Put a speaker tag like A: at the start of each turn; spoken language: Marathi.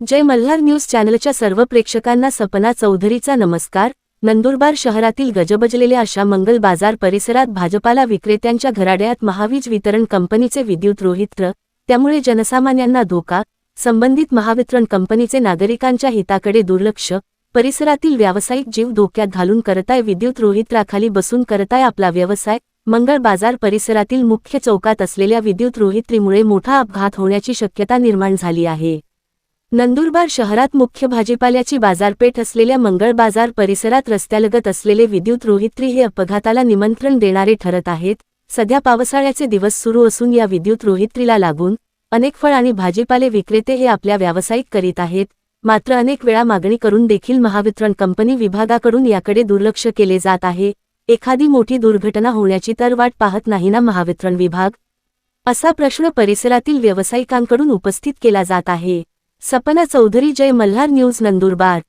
A: जय मल्हार न्यूज चॅनलच्या सर्व प्रेक्षकांना सपना चौधरीचा नमस्कार. नंदुरबार शहरातील गजबजलेल्या अशा मंगल बाजार परिसरात भाजपाला विक्रेत्यांच्या घराड्यात महावीज वितरण कंपनीचे विद्युत रोहित्र त्यामुळे जनसामान्यांना धोका संबंधित महावितरण कंपनीचे नागरिकांच्या हिताकडे दुर्लक्ष परिसरातील व्यावसायिक जीव धोक्यात घालून करताय विद्युत रोहित्राखाली बसून करताय आपला व्यवसाय मंगळ बाजार परिसरातील मुख्य चौकात असलेल्या विद्युत रोहित्रीमुळे मोठा अपघात होण्याची शक्यता निर्माण झाली आहे. नंदुरबार शहरात मुख्य भाजीपाल्याची बाजारपेठ असलेल्या मंगळ बाजार परिसरात रस्त्यालगत असलेले विद्युत रोहित्री हे अपघाताला निमंत्रण देणारे ठरत आहेत. सध्या पावसाळ्याचे दिवस सुरू असून या विद्युत रोहित्रीला लागून अनेक फळ आणि भाजीपाले विक्रेते हे आपल्या व्यावसायिक करीत आहेत. मात्र अनेक वेळा मागणी करून देखील महावितरण कंपनी विभागाकडून याकडे दुर्लक्ष केले जात आहे. एखादी मोठी दुर्घटना होण्याची तर वाट पाहत नाही ना महावितरण विभाग? असा प्रश्न परिसरातील व्यावसायिकांकडून उपस्थित केला जात आहे. सपना चौधरी जय मल्हार न्यूज नंदुरबार.